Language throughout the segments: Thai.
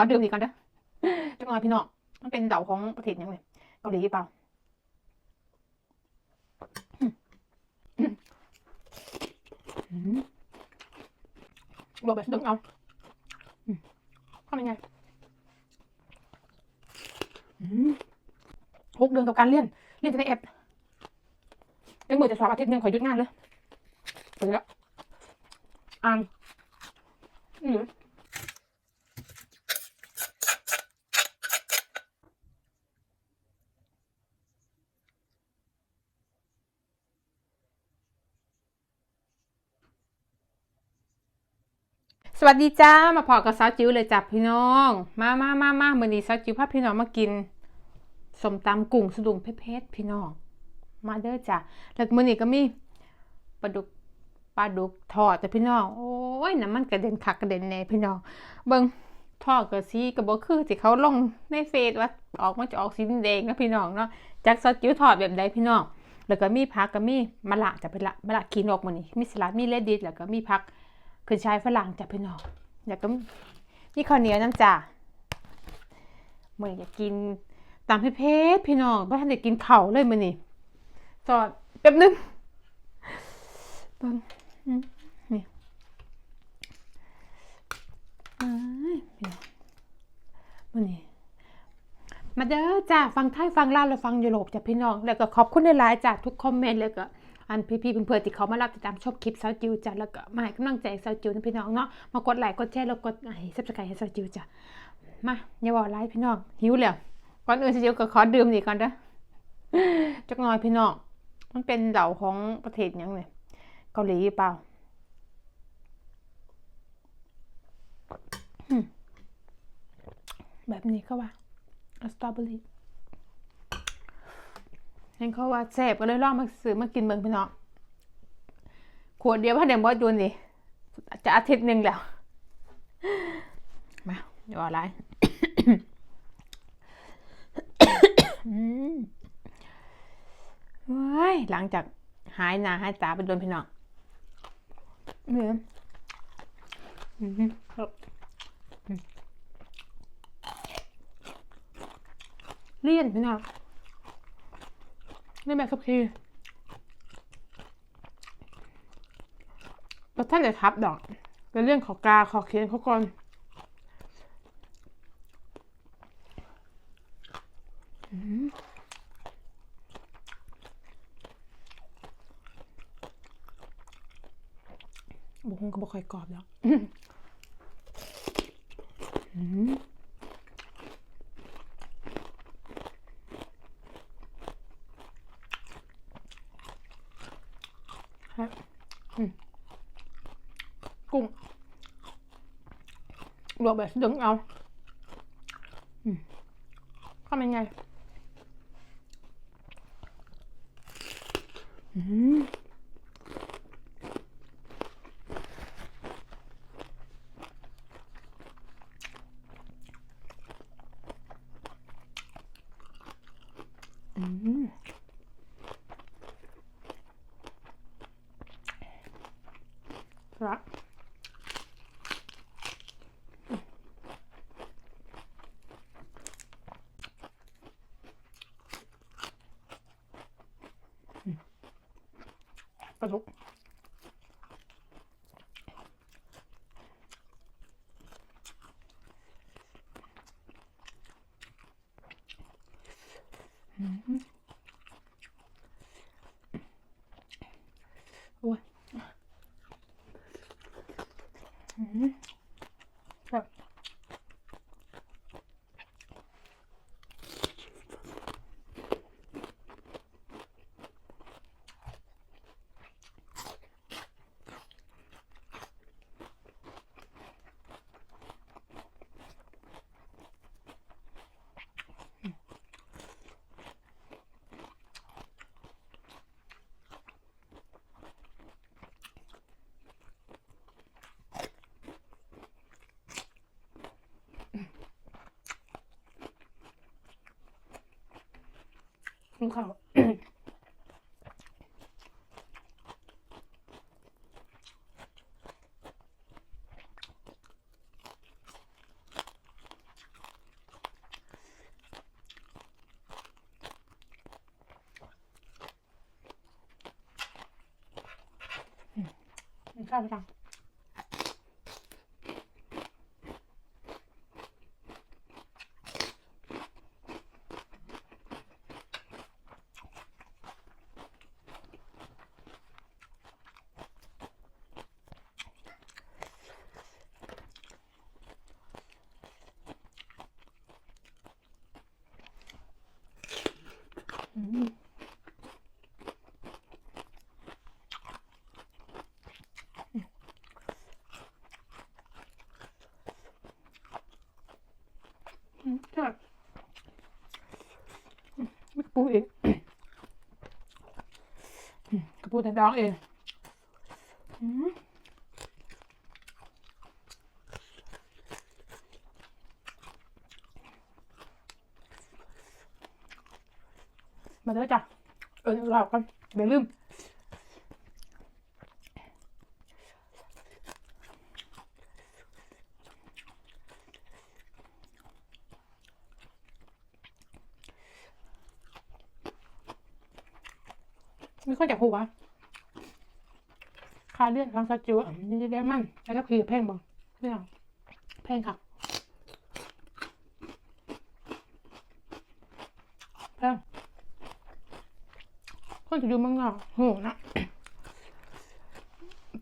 อดื่มดีก่อนเด้อจังหน่อยพี่น้องมันเป็นเดาของประเทศยังไงเกาหลีหรือเปล่าบอกแบบดึงเอาอืมทำยังไงหกเดือนกับการเรียนเรียนจะได้แอปยังมือจะสอบอาทิตย์หนึงขอหยุดงานเลยไปแล้วอ่านอืม สวัสดีจ้ามาพอกับสาจิ๋วเลยจ้ะพี่น้อง มามามามามื่อนี้สาจิ๋วพาพี่น้องมากินสมตำกุ้งสะดุงเพชรพี่น้อง มาเด้อจ้ะแล้วมื่อนี้ก็มีปลาดุกปลาดุกทอดจ้ะพี่น้องโอ้ยน้ำมันกระเด็นคักกระเด็นแน่พี่น้อง เบิ่งทอดกับสีกับบ่คือที่เขาลงในเฟซว่าออกมาจะออกสีแดงนะพี่น้องเนาะจากสาจิ๋วทอดแบบใดพี่น้อง แล้วก็มีผักก็มีมะละจะเป็นละมะละขีนกมื้อนี้มีสลัดมีเลดดิสแล้วก็มีผัก ขึ้นชายฝรั่งจ้ะพี่น้องอยากก็มีข้าวเหนียวน้ำจ่าเมื่ออยากกินตามเพเพพี่น้องเพราะท่านได้กินเข่าเลยมื่อนี้สอดแป๊บนึงเบิ่งอืมนี่อ้ายพี่น้องมื่อนี้มาเด้อจ้าฟังไทยฟังลาวแล้วฟังยุโรปจ้ะพี่น้อง แล้วก็ขอบคุณในหลายจ้ะทุกคอมเมนต์แล้วก็ อันพี่ๆเพื่อนๆที่เขามารับติดตามชอบคลิปสาวจิวจ้ะแล้วก็มาให้กำลังใจสาวจิวนะพี่น้องเนาะมากดไลค์กดแชร์แล้วกดให้ซับสไครต์ให้สาวจิวจ้ะมาอย่าบอกไลค์พี่น้องหิวแล้วก่อนอื่นสาวจิวก็ขอดื่มนี่ก่อนเด้อจักหน่อยพี่น้องมันเป็นเดาของประเทศยังเนี่ยเกาหลีเปล่าแบบนี้ก็ว่าสตรอเบอรี่ เห็นเขาว่าแซ่บก็เลยลองมาซื้อมากินเบิ่งพี่น้องขวดเดียวพ่อเดมบอสดูนี่จะอาทิตย์หนึ่งแล้ว มาอย่าอะไรว้ายหลังจากหายหนาหายตาไปโดนพี่น้องเนอืมครับอืมเลี่ยนพี่น้องเลี่ย นแบบสักทีแล้วท่านจะทับดอกเป็นเรื่องของกาขอเขียนเขาก่อนบุคงก็บ่ค่อยกรอบแล้ว อืมครับ กุ้งรวมแบบดึงเอาอืมทำยังไงอืมอืมครับ ปลาดุก อื 你看嗯你看不上。 ไม่ปูอีกอืมกระปูแต่ดองเองมาเด้อจ้ะเออรากันอย่าลืม ค่อยจะหัวคาเลื่อนของสจิวอะนี่ได้มั่นแล้วก็คือแพงบ่เรื่องแพงค่ะแพงคนจะดูมังงอกโหนะ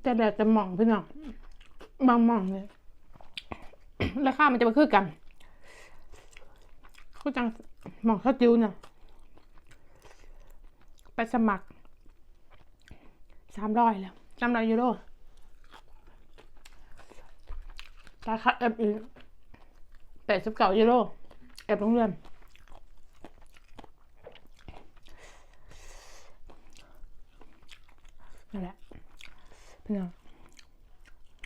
แต่แบบจะหมองพี่น้องบางหมองเลยราคามันจะมาคือกันเขาจังหมองสจิวเนี่ยไปสมัคร สามร้อยแล้วสามร้อยยูโรราคาเอฟอีแปดสิบเก้ายูโรเอฟโรงเรียนนั่นแหละพี่น้อง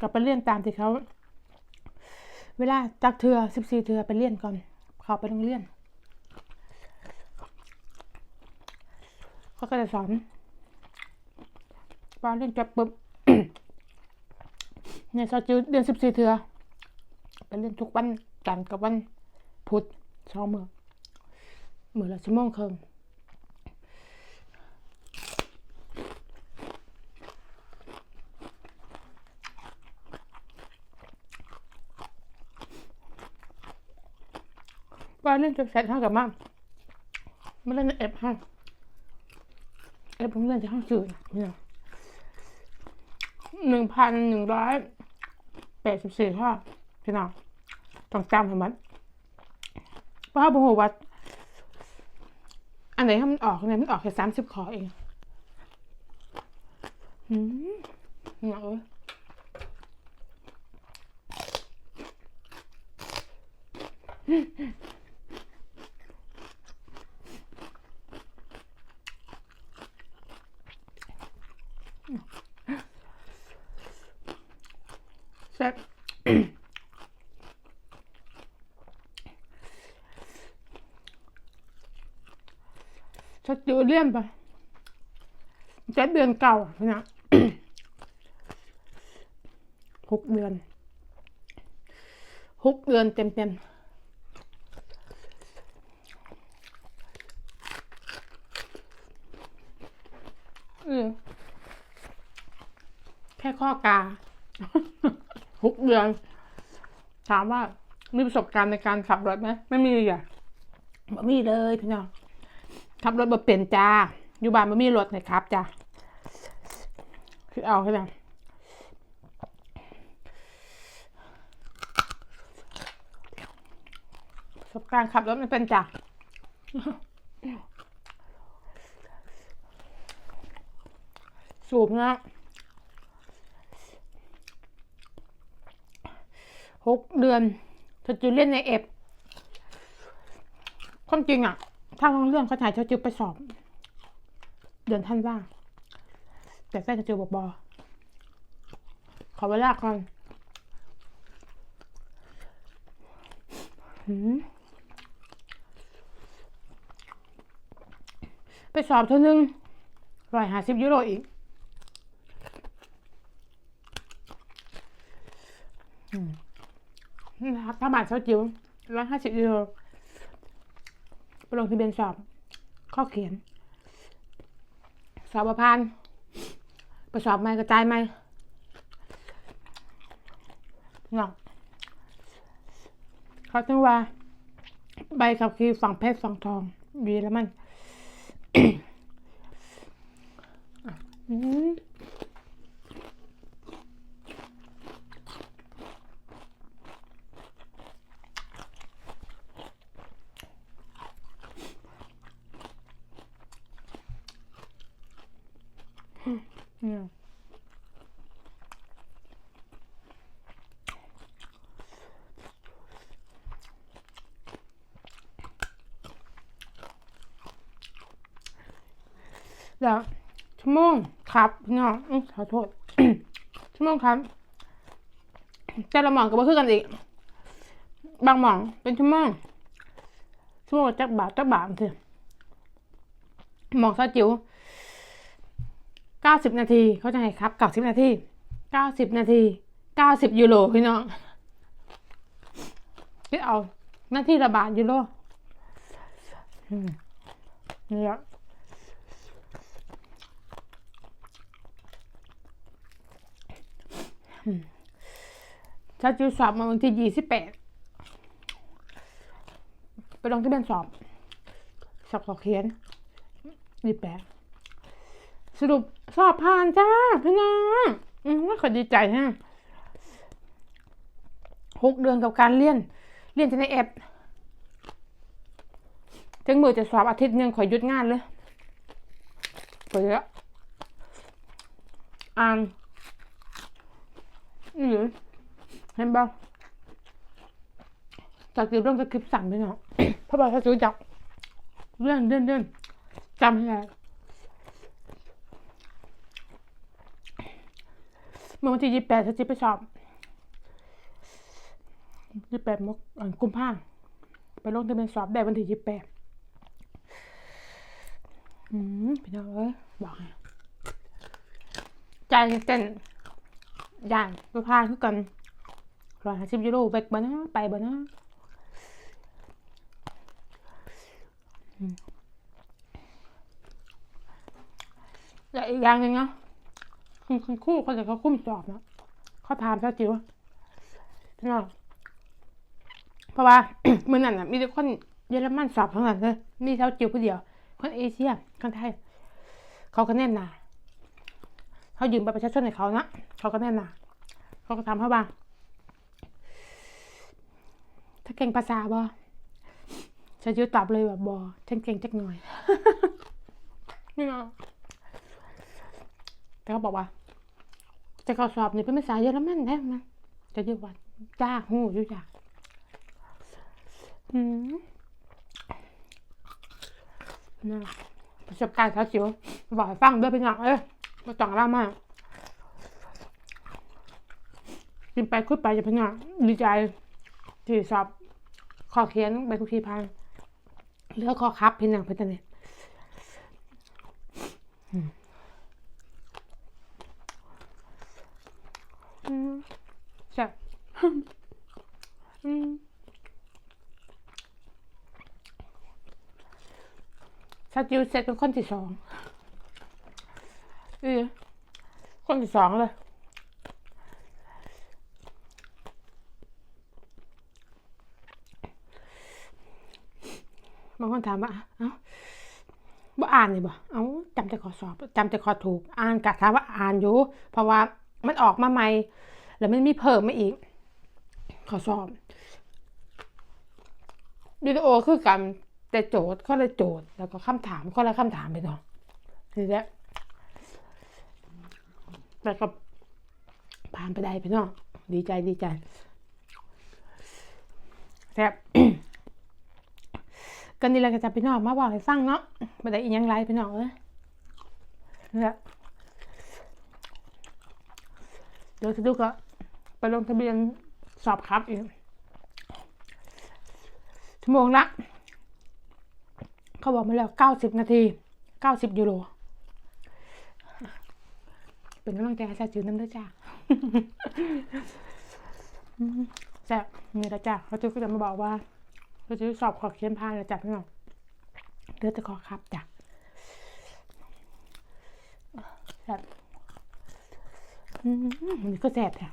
กลับไปเรียนตามที่เขา เวลาจักเทือสิบสี่เทือไปเรียนก่อนเขาไปโรงเรียนเขาก็จะสอน ปาเล่นจบปุ๊บเนี่ยซอจืดเดือนสิบสี่เถือไปเล่นทุกวันจันทร์กับวันพุธสองมือมือละชั่วโมงครึ่งปาเล่นจบเสร็จห้ากับมาไม่เล่นเอฟห้าเอฟผมเล่นจะห้องจืดเนี่ย หนึ่งพันหนึ่งร้อยแปดสิบสี่ข้อพี่น้องต้องจำให้มันเพราะว่าโหวัดอันไหนให้มันออกเนี่ยมันออกแค่สามสิบข้อเองอืมเนี่ยเอ้ย ซ่บชัดเจอเลี่ยมไปเจ็ดเดือนเก่านะหกเดือนหกเดือนเต็มเต็มๆแค่ข้อกา หกเดือน ถามว่ามีประสบการณ์ในการขับรถไหมไม่มีอะบ่มีเลยพี่น้องขับรถบ่เป็นจ้าอยู่บ้านบ่มีรถเลยครับจ้าคือเอาให้ได้ประสบการณ์ขับรถไม่เป็นจ้าสูบนะ หกเดือนเธอจะเล่นในเอฟความจริงอะถ้าบางเรื่องเขาถ่ายเธอจะไปสอบ เดือนท่านว่างแต่แฟนจะเจอบอกบอขอเวลาก่อนไปสอบเท่านึงร้อยห้าสิบยูโรอีกอืม นะครับถ้าบาทเช้าจิ๋วร้อยห้าสิบยูโรไปลงทะเบียนสอบ ข้อเขียน สอบประพันธ์ไปสอบไหมกระจายไหมเนาะเขาต้องว่า ใบขับขี่ฝั่งเพชรฝั่งทองวีแล้วมัน อืมอืม เดี๋ยวชั่วโมงครับพี่น้องขอโทษชั่วโมงครับแต่ละหมองก็บ่คือกันอีก บางหมองเป็นชั่วโมงชั่วโมงจักบาทจักบาทสิหมองซาจิ๋วเก้าสิบนาทีเขาจะให้ครับเก้าสิบนาทีเก้าสิบนาทีเก้าสิบยูโรพี่น้องคิดเอาหน้าที่ละบาทยูโรนี่แหละ ชาจิวสอบมาวันที่ยี่สิบแปดไปลงที่เป็นสอบสอบขอเขียนยี่แปดสรุปสอบผ่านจ้าพี่น้องอืมว่าขอดีใจฮะหกเดือนกับการเรียน เรียนจะในแอปถึงมือจะสอบอาทิตย์นึงขอยหยุดงานเลยไปแล้วอ่าน นี่หรือเห็นบ้างจากที่เรื่องสคริปสั่งไปเนาะพราะว่าถ้าซื้อจับเรื่องเดินเดินจำไม่ได้เมื่อวันที่ยี่แปดถ้าจิไปสอบยี่แปดมกอ่ากุมภานไปลงทะเบียนสอบได้วันที่ยี่แปดอืมพี่น้องเอ้ยบอกให้ใจเต้น ย่านไปพานคือกันร้อยห้าสิบยูโรไปบ้านะไปบ้านะและอีกอย่างหนึ่งเนาะคุณคุณครู่เขาจะเขาคุ้มสอบเนาะเขาถามซะจิ๋วน้องเพราะว่าเมื่อนั้นน่ะมีแต่คนเยอรมันสอบทั้งนั้นเลยมีเท่าจิ๋วผู้เดียว คนเอเชียคนไทย เขาก็แน่นหนา เขายืมบัตรประชาชนให้เขานะเขาก็แน่นหนาเขาก็ถามเขาว่าถ้าเก่งภาษาบ่ฉันจะตอบเลยว่าบ่ฉันเก่งจักหน่อยนี่นะแต่เขาบอกว่า จะเขาสอบนี่เป็นภาษาเยอรมันได้มั้ยจะยืดว่าจ้าหูยู่จ้าอืมนะประสบการณ์เขาจิ๋วบอกให้ฟังด้วยเป็นอย่างเอ้ย มาต้องเล่ามากกินไปคุยไปจะเป็นอย่าดีใจที่สอบขอเขียนใบคุกคีพันเหลือขอครับเพียงอย่างเพื่อนเนี่ยใช่ชาจิวเสร็จเป็นคนที่สอง ออคนที่สองเลยบางคนถามว่า เอ้าบ่อ่านนี่บ่ เอ้าจำแต่ขอสอบจำแต่ขอถูก อ่านกะถามว่าอ่านอยู่ เพราะว่ามันออกมาใหม่ แล้วมันมีเพิ่มมาอีก ขอสอบวิดีโอคือกันแต่โจทย์ข้อละโจทย์ แล้วก็คำถามข้อละคำถามไปเนาะนี่แหละ แต่ก็ผ่านไปได้พี่น้องดีใจดีใจแซ่บกันนี่แหละก็จะพี่น้องมาบอกให้ฟังเนาะไม่ได้อีกยังไรพี่น้องเอ้ยเนี่ยเดี๋ยวจะดูก็ไปลงทะเบียนสอบครับอีกชั่วโมงละเขาบอกมาแล้วเก้าสิบนาทีเก้าสิบยูโร เป็นกำลังใจให้ชาจืดน้ำด้วยจ้าแซ่บนี่ละจ้าเขาจะก็จะมาบอกว่าเขาจะสอบขอเขียนพานละจ้าพี่น้องเดือจะขอครับจ้ะแซ่บอืมมันก็แซ่บแท้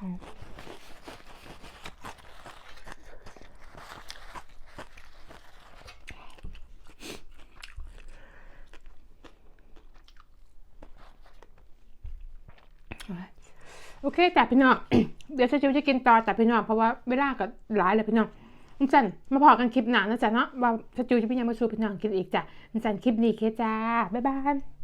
โอเคแต่พี่น้อง เดี๋ยวเชิวจะกินต่อแต่พี่น้องเพราะว่าเวลาก็หลายเลยพี่น้องนจันมาพอกันคลิปหนานะจ๊ะเนาะว่าเชจิวจะพี่ยังมาชูพี่น้องกินอีกจ้ะนจันคลิปนี้เคจ้าบ๊ายบาย